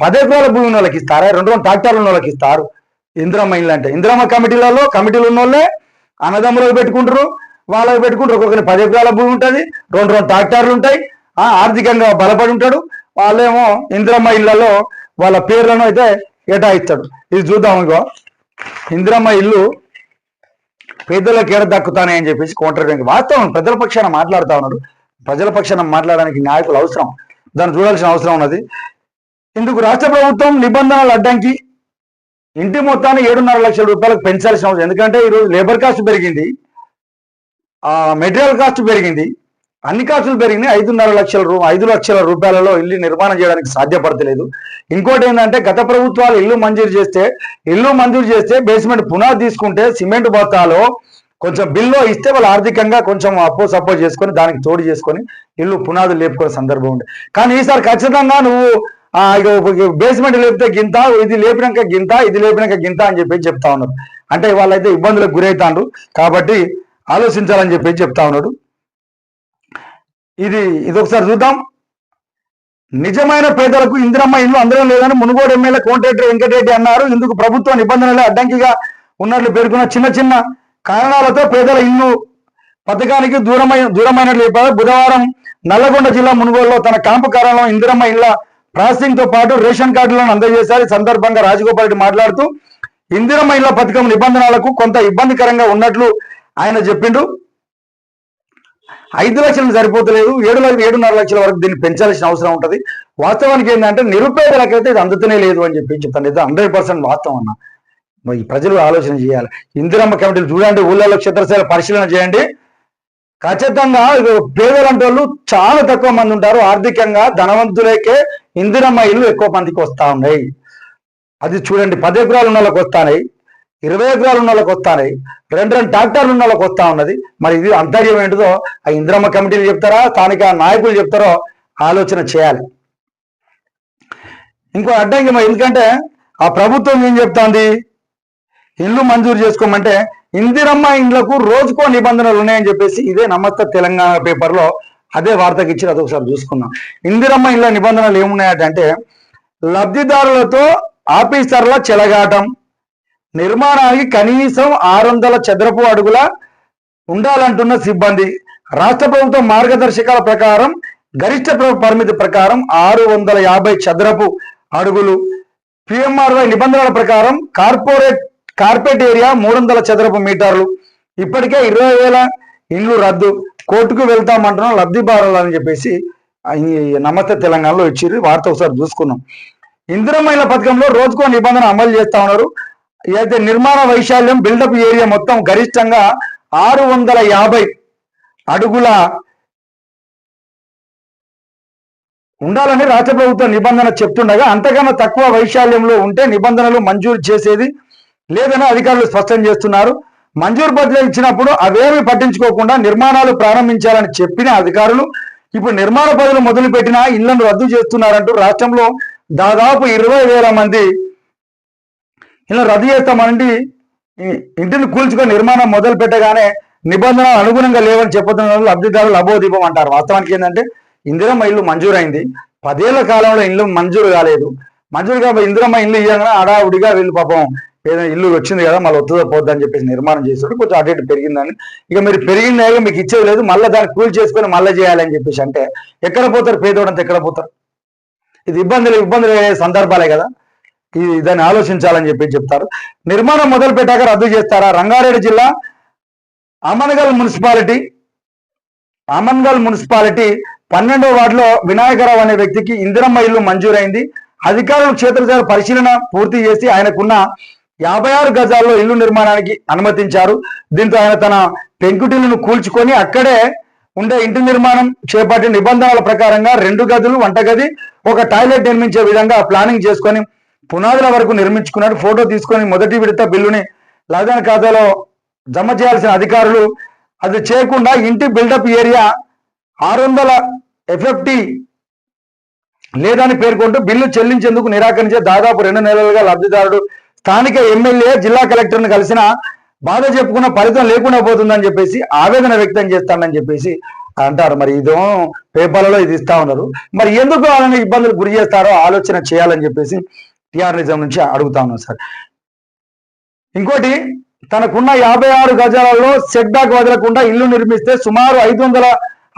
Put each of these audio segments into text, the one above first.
పది ఎకరాల భూమి ఉన్న వాళ్ళకి ఇస్తారా? రెండు రెండు ట్రాక్టర్లు ఉన్న వాళ్ళకి ఇస్తారు. ఇందిరమ్మ ఇల్లు అంటే ఇందిరమ్మ కమిటీలలో కమిటీలు ఉన్న వాళ్ళే అన్నదమ్ములకు పెట్టుకుంటారు వాళ్ళకి పెట్టుకుంటారు. ఒక్కొక్కరి పది ఎకరాల భూమి ఉంటుంది రెండు రెండు ట్రాక్టర్లు ఉంటాయి. ఆ, ఆర్థికంగా బలపడి ఉంటాడు. వాళ్ళేమో ఇందిరమ్మ ఇళ్ళలో వాళ్ళ పేర్లను అయితే కేటాయిస్తాడు. ఇది చూద్దాం ఇంకో ఇందిరమ్మ ఇల్లు పేదలకు ఏడ దక్కుతానే అని చెప్పేసి కౌంటర్ బ్యాంక్ వాస్తవం. ప్రజల పక్షాన మాట్లాడుతా ఉన్నాడు. ప్రజల పక్షాన మాట్లాడడానికి నాయకులు అవసరం. దాన్ని చూడాల్సిన అవసరం ఉన్నది. ఇందుకు రాష్ట్ర ప్రభుత్వం నిబంధనలు అడ్డంకి ఇంటి మొత్తాన్ని ఏడున్నర లక్షల రూపాయలకు పెంచాల్సిన అవసరం. ఎందుకంటే ఈరోజు లేబర్ కాస్ట్ పెరిగింది ఆ మెటీరియల్ కాస్ట్ పెరిగింది అన్ని కాస్టులు పెరిగినాయి. ఐదున్నర లక్షల రూ ఐదు లక్షల రూపాయలలో ఇల్లు నిర్మాణం చేయడానికి సాధ్యపడతలేదు. ఇంకోటి ఏంటంటే గత ప్రభుత్వాలు ఇల్లు మంజూరు చేస్తే ఇల్లు మంజూరు చేస్తే బేస్మెంట్ పునాది తీసుకుంటే సిమెంట్ బత్తాలో కొంచెం బిల్లు ఇస్తే వాళ్ళు ఆర్థికంగా కొంచెం అప్పో సపోర్ట్ చేసుకొని దానికి తోడు చేసుకొని ఇల్లు పునాదులు లేపుకునే సందర్భం ఉంది. కానీ ఈసారి ఖచ్చితంగా నువ్వు బేస్మెంట్ లేపితే గింత ఇది లేపినాక గింత ఇది లేపినాక గింత అని చెప్పి చెప్తా ఉన్నారు. అంటే వాళ్ళైతే ఇబ్బందులకు గురవుతాండ్రు కాబట్టి ఆలోచించాలని చెప్పి చెప్తా ఉన్నాడు ఇది ఇది ఒకసారి చూద్దాం. నిజమైన పేదలకు ఇందిరమ్మ ఇల్లు అందరం లేదని మునుగోడు ఎమ్మెల్యే కోమటిరెడ్డి వెంకటరెడ్డి అన్నారు. ఇందుకు ప్రభుత్వ నిబంధనలు అడ్డంకిగా ఉన్నట్లు పేర్కొన్న చిన్న చిన్న కారణాలతో పేదల ఇల్లు పథకానికి దూరమైన దూరమైనట్లు చెప్పారు. బుధవారం నల్లగొండ జిల్లా మునుగోడులో తన క్యాంపు కారణం ఇందిరమ్మ ఇళ్ళ ప్రాసెసింగ్తో పాటు రేషన్ కార్డులను అందజేశారు. ఈ సందర్భంగా రాజగోపాల్ రెడ్డి మాట్లాడుతూ ఇందిర మహిళా పథకం నిబంధనలకు కొంత ఇబ్బందికరంగా ఉన్నట్లు ఆయన చెప్పిండు. ఐదు లక్షలు సరిపోతలేదు. ఏడు లక్షలు ఏడున్నర లక్షల వరకు దీన్ని పెంచాల్సిన అవసరం ఉంటుంది. వాస్తవానికి ఏంటంటే నిరుపేదలకైతే ఇది అందుతనే లేదు అని చెప్పి చెప్తాను. ఇది హండ్రెడ్ పర్సెంట్ వాస్తవం అన్న. ఈ ప్రజలు ఆలోచన చేయాలి. ఇందిరమ్మ కమిటీలు చూడండి ఊళ్ళలో క్షేత్రస్థాయిలో పరిశీలన చేయండి. ఖచ్చితంగా ఇది పేదలంటే వాళ్ళు చాలా తక్కువ మంది ఉంటారు. ఆర్థికంగా ధనవంతులకే ఇందిరమ్మ ఇల్లు ఎక్కువ మందికి వస్తా ఉన్నాయి. అది చూడండి పది ఎకరాలు ఉన్న వాళ్ళకి వస్తాయి ఇరవై ఎకరాలు ఉన్న వాళ్ళకి వస్తాయి రెండు రెండు ట్రాక్టర్లు ఉన్న వాళ్ళకి వస్తా ఉన్నది. మరి ఇది అంతర్యం ఏంటిదో ఆ ఇందిరమ్మ కమిటీలు చెప్తారా స్థానిక నాయకులు చెప్తారో ఆలోచన చేయాలి. ఇంకో అడ్డంకి ఎందుకంటే ఆ ప్రభుత్వం ఏం చెప్తాంది? ఇల్లు మంజూరు చేసుకోమంటే ఇందిరమ్మ ఇండ్లకు రోజుకో నిబంధనలు ఉన్నాయని చెప్పేసి ఇదే నమస్తే తెలంగాణ పేపర్లో అదే వార్తకి ఇచ్చి అది ఒకసారి చూసుకున్నాం ఇందిరమ్మ ఇండ్ల నిబంధనలు ఏమున్నాయంటే లబ్ధిదారులతో ఆఫీసర్ల చెలగాటం నిర్మాణానికి కనీసం ఆరు వందల చదరపు అడుగుల ఉండాలంటున్న సిబ్బంది రాష్ట్ర ప్రభుత్వం మార్గదర్శకాల ప్రకారం గరిష్ట పరిమితి ప్రకారం ఆరు వందల యాభై చదరపు అడుగులు. పిఎంఆర్వై నిబంధనల ప్రకారం కార్పొరేట్ కార్పెట్ ఏరియా మూడు వందల చదరపు మీటర్లు. ఇప్పటికే ఇరవై వేల ఇండ్లు రద్దు. కోర్టుకు వెళ్తామంటున్నాం లబ్ధిదారులు అని చెప్పేసి నమస్తే తెలంగాణలో ఇచ్చిర్రు. వార్త ఒకసారి చూసుకున్నాం ఇందిరమైన పథకంలో రోజుకో నిబంధన అమలు చేస్తా ఉన్నారు. అయితే నిర్మాణ వైశాల్యం బిల్డప్ ఏరియా మొత్తం గరిష్టంగా ఆరు వందల యాభై అడుగుల ఉండాలని రాష్ట్ర ప్రభుత్వం నిబంధన చెప్తుండగా అంతకన్నా తక్కువ వైశాల్యంలో ఉంటే నిబంధనలు మంజూరు చేసేది లేదని అధికారులు స్పష్టం చేస్తున్నారు. మంజూరు పత్రం ఇచ్చినప్పుడు అవేమి పట్టించుకోకుండా నిర్మాణాలు ప్రారంభించాలని చెప్పిన అధికారులు ఇప్పుడు నిర్మాణ పనులు మొదలుపెట్టిన ఇళ్ళను రద్దు చేస్తున్నారంటూ రాష్ట్రంలో దాదాపు ఇరవై వేల మంది ఇలా రద్దు చేస్తామండి ఇంటిని కూల్చుకొని నిర్మాణం మొదలు పెట్టగానే నిబంధనలు అనుగుణంగా లేవని చెప్పుతున్న లబ్ధిదారులు అబోదీపం అంటారు. వాస్తవానికి ఏంటంటే ఇందిరమ్మ ఇల్లు మంజూరైంది. పదేళ్ళ కాలంలో ఇల్లు మంజూరు కాలేదు. మంజూరు కాబట్టి ఇందిరమ్మ ఇల్లు ఇవ్వగానే అడావుడిగా వీళ్ళు పాపం ఏదైనా ఇల్లు వచ్చింది కదా మళ్ళీ వస్తుందో పోద్దని చెప్పేసి నిర్మాణం చేసాడు కొంచెం అటు ఇటు పెరిగిందని. ఇక మీరు పెరిగిందాక మీకు ఇచ్చేది లేదు మళ్ళీ దాన్ని కూల్ చేసుకొని మళ్ళీ చేయాలని చెప్పేసి అంటే ఎక్కడ పోతారు? పేదోడంతా ఎక్కడ పోతారు? ఇది ఇబ్బందులు ఇబ్బందులు అయ్యే సందర్భాలే కదా. ఇది దాన్ని ఆలోచించాలని చెప్పి చెప్తారు. నిర్మాణం మొదలు పెట్టాక రద్దు చేస్తారా? రంగారెడ్డి జిల్లా అమన్గల్ మున్సిపాలిటీ అమన్గల్ మున్సిపాలిటీ పన్నెండో వార్డులో వినాయకరావు అనే వ్యక్తికి ఇందిరమ్మ ఇల్లు మంజూరైంది. అధికారులు క్షేత్రస్థాయి పరిశీలన పూర్తి చేసి ఆయనకున్న యాభై ఆరు గజాల్లో ఇల్లు నిర్మాణానికి అనుమతించారు. దీంతో ఆయన తన పెంకుటిల్లును కూల్చుకొని అక్కడే ఉండే ఇంటి నిర్మాణం చేపట్టిన నిబంధనల ప్రకారంగా రెండు గదులు వంటగది ఒక టాయిలెట్ నిర్మించే విధంగా ప్లానింగ్ చేసుకొని పునాదుల వరకు నిర్మించుకున్నాడు. ఫోటో తీసుకొని మొదటి విడత బిల్లుని లగ్న ఖాతాలో జమ చేయాల్సిన అధికారులు అది చేయకుండా ఇంటి బిల్డప్ ఏరియా ఆరు వందల ఎఫ్ఎఫ్టి లేదని పేర్కొంటూ బిల్లు చెల్లించేందుకు నిరాకరించే దాదాపు రెండు నెలలుగా లబ్ధిదారుడు స్థానిక ఎమ్మెల్యే జిల్లా కలెక్టర్ను కలిసిన బాధ చెప్పుకున్న ఫలితం లేకుండా పోతుందని చెప్పేసి ఆవేదన వ్యక్తం చేస్తానని చెప్పేసి అంటారు. మరి ఇదో పేపర్లలో ఇది ఇస్తా ఉన్నారు. మరి ఎందుకు వాళ్ళని ఇబ్బందులు గురి చేస్తారో ఆలోచన చేయాలని చెప్పేసి టిఆర్ నిజం నుంచి అడుగుతా ఉన్నాం సార్. ఇంకోటి తనకున్న యాభై ఆరు గజాలలో సెట్ బ్యాక్ వదలకుండా ఇల్లు నిర్మిస్తే సుమారు ఐదు వందల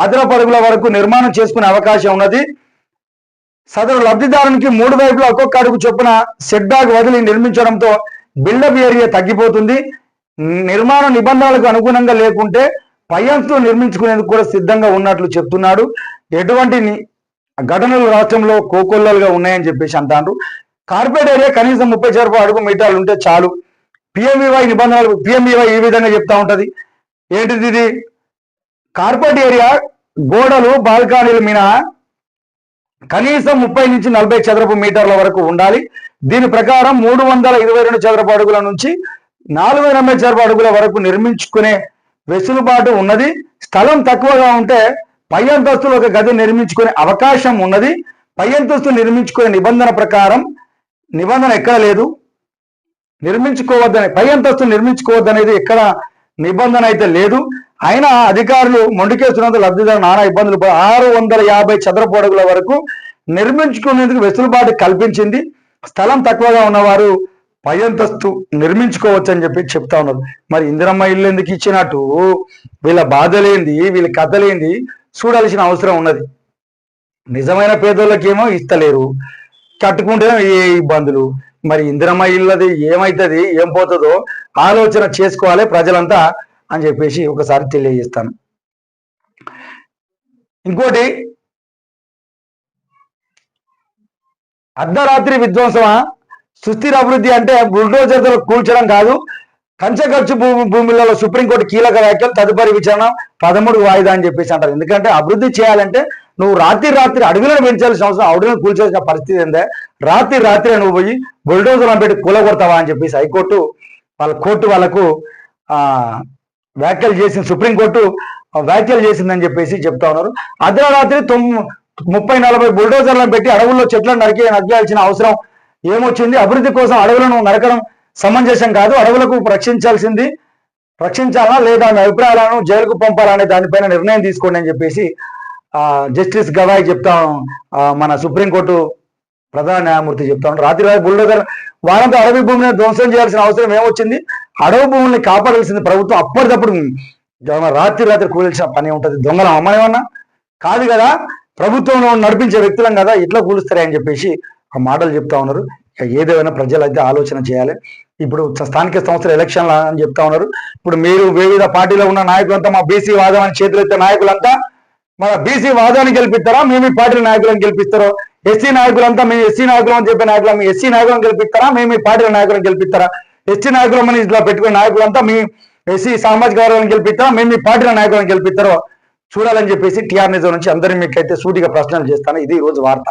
అదనపు అడుగుల వరకు నిర్మాణం చేసుకునే అవకాశం ఉన్నది. సదరు లబ్ధిదారునికి మూడు వైపులా ఒక్కొక్క అడుగు చొప్పున సెట్ బ్యాక్ వదిలి నిర్మించడంతో బిల్డప్ ఏరియా తగ్గిపోతుంది. నిర్మాణ నిబంధనలకు అనుగుణంగా లేకుంటే పై నిర్మించుకునేందుకు కూడా సిద్ధంగా ఉన్నట్లు చెప్తున్నాడు. ఎటువంటి ఘటనలు రాష్ట్రంలో కోకొల్లలుగా ఉన్నాయని చెప్పేసి అంటారు కార్పొరేట్ ఏరియా కనీసం ముప్పై చరపు అడుగు మీటర్లు ఉంటే చాలు. పిఎంఈవై నిబంధనలు పిఎంఈవై ఈ విధంగా చెప్తా ఉంటది. ఏంటిది ఇది? కార్పొరేట్ ఏరియా గోడలు బాల్కనీల మీద కనీసం ముప్పై నుంచి నలభై చదరపు మీటర్ల వరకు ఉండాలి. దీని ప్రకారం మూడు వందల ఇరవై రెండు చదరపు అడుగుల నుంచి నాలుగు ఎనభై చదరపు అడుగుల వరకు నిర్మించుకునే వెసులుబాటు ఉన్నది. స్థలం తక్కువగా ఉంటే పై అంతస్తులో ఒక గది నిర్మించుకునే అవకాశం ఉన్నది. పై అంతస్తు నిర్మించుకునే నిబంధన ప్రకారం నిబంధన ఎక్కడ లేదు. నిర్మించుకోవద్దని పై అంతస్తు నిర్మించుకోవద్దనేది ఎక్కడ నిబంధన అయితే లేదు. అయినా అధికారులు మొండికేస్తున్నంత లబ్ధిదారు నానా ఇబ్బందులు ఆరు వందల యాభై చదరపు అడుగుల వరకు నిర్మించుకునేందుకు వెసులుబాటు కల్పించింది. స్థలం తక్కువగా ఉన్నవారు పయంతస్తు నిర్మించుకోవచ్చని నిర్మించుకోవచ్చు అని చెప్పి చెప్తా ఉన్నారు. మరి ఇందిరమ్మ ఇల్లు ఎందుకు ఇచ్చినట్టు? వీళ్ళ బాధలేంది వీళ్ళ కథలేంది చూడాల్సిన అవసరం ఉన్నది. నిజమైన పేదోళ్ళకేమో ఇస్తలేరు. కట్టుకుంటేనే ఏ ఇబ్బందులు. మరి ఇందిరమ్మ ఇల్లది ఏమవుతుంది ఏం పోతుందో ఆలోచన చేసుకోవాలి ప్రజలంతా అని చెప్పేసి ఒకసారి తెలియజేస్తాను. ఇంకోటి అర్ధరాత్రి విధ్వంసమా? సుస్థిర అభివృద్ధి అంటే బుల్డోజర్లు కూల్చడం కాదు కంచె ఖర్చు భూమి భూమిలలో సుప్రీంకోర్టు కీలక వ్యాఖ్యలు తదుపరి విచారణ పదమూడు వాయిదా అని చెప్పేసి అంటారు. ఎందుకంటే అభివృద్ధి చేయాలంటే నువ్వు రాత్రి రాత్రి అడవిలను పెంచాల్సిన అవసరం అడవిలను కూల్చాల్సిన పరిస్థితి ఏందే? రాత్రి రాత్రి నువ్వు పోయి బుల్డోజర్లను పెట్టి కూలగొడతావా అని చెప్పేసి హైకోర్టు వాళ్ళ కోర్టు వాళ్ళకు వ్యాఖ్యలు చేసింది సుప్రీంకోర్టు వ్యాఖ్యలు చేసిందని చెప్పేసి చెప్తా ఉన్నారు. అర్ధరాత్రి తొమ్ ముప్పై నలభై బుల్డోజర్లను పెట్టి అడవుల్లో చెట్లను నరికి నరికేయాల్సిన అవసరం ఏమొచ్చింది? అభివృద్ధి కోసం అడవులను నరకడం సమంజసం కాదు అడవులకు రక్షించాల్సింది రక్షించాలా లేదా అభిప్రాయాలను జైలుకు పంపాలనే దానిపైన నిర్ణయం తీసుకోండి అని చెప్పేసి జస్టిస్ గవాయ్ చెప్తాం మన సుప్రీంకోర్టు ప్రధాన న్యాయమూర్తి చెప్తా రాత్రి రాత్రి బుల్డోజర్ వారంతో అడవి భూమిని ధ్వంసం చేయాల్సిన అవసరం ఏమొచ్చింది? అడవి భూముల్ని కాపాడాల్సింది ప్రభుత్వం అప్పటికప్పుడు రాత్రి రాత్రి కూల్చిన పని ఉంటుంది. దొంగల అమ్మనేమన్నా కాదు కదా ప్రభుత్వంలో నడిపించే వ్యక్తులం కదా ఇట్లా కూలుస్తారే అని చెప్పేసి ఆ మాటలు చెప్తా ఉన్నారు. ఏదేమైనా ప్రజలు అయితే ఆలోచన చేయాలి. ఇప్పుడు స్థానిక సంస్థల ఎలక్షన్లు అని చెప్తా ఉన్నారు. ఇప్పుడు మీరు వివిధ పార్టీలో ఉన్న నాయకులంతా మా బీసీ వాదం అని చేతులెత్తే నాయకులంతా మన బీసీ వాదాన్ని గెలిపిస్తారా? మేము ఈ పార్టీల నాయకులను గెలిపిస్తారో? ఎస్సీ నాయకులంతా మేము ఎస్సీ నాయకులు అని చెప్పే నాయకులు మీ ఎస్సీ నాయకులను గెలిపిస్తారా? మేము ఈ పార్టీల నాయకులను గెలిపిస్తారా? ఎస్సీ నాయకులు మన ఇట్లా పెట్టుకునే నాయకులంతా మీ ఎస్సీ సామాజిక వర్గాలను గెలిపిస్తారా? మేము ఈ పార్టీల నాయకులను గెలిపిస్తారో? చూడాలని చెప్పేసి టీఆర్ నిజం నుంచి అందరి మీకు అయితే సూటిగా ప్రశ్నలు చేస్తాను. ఇది ఈ రోజు వార్త.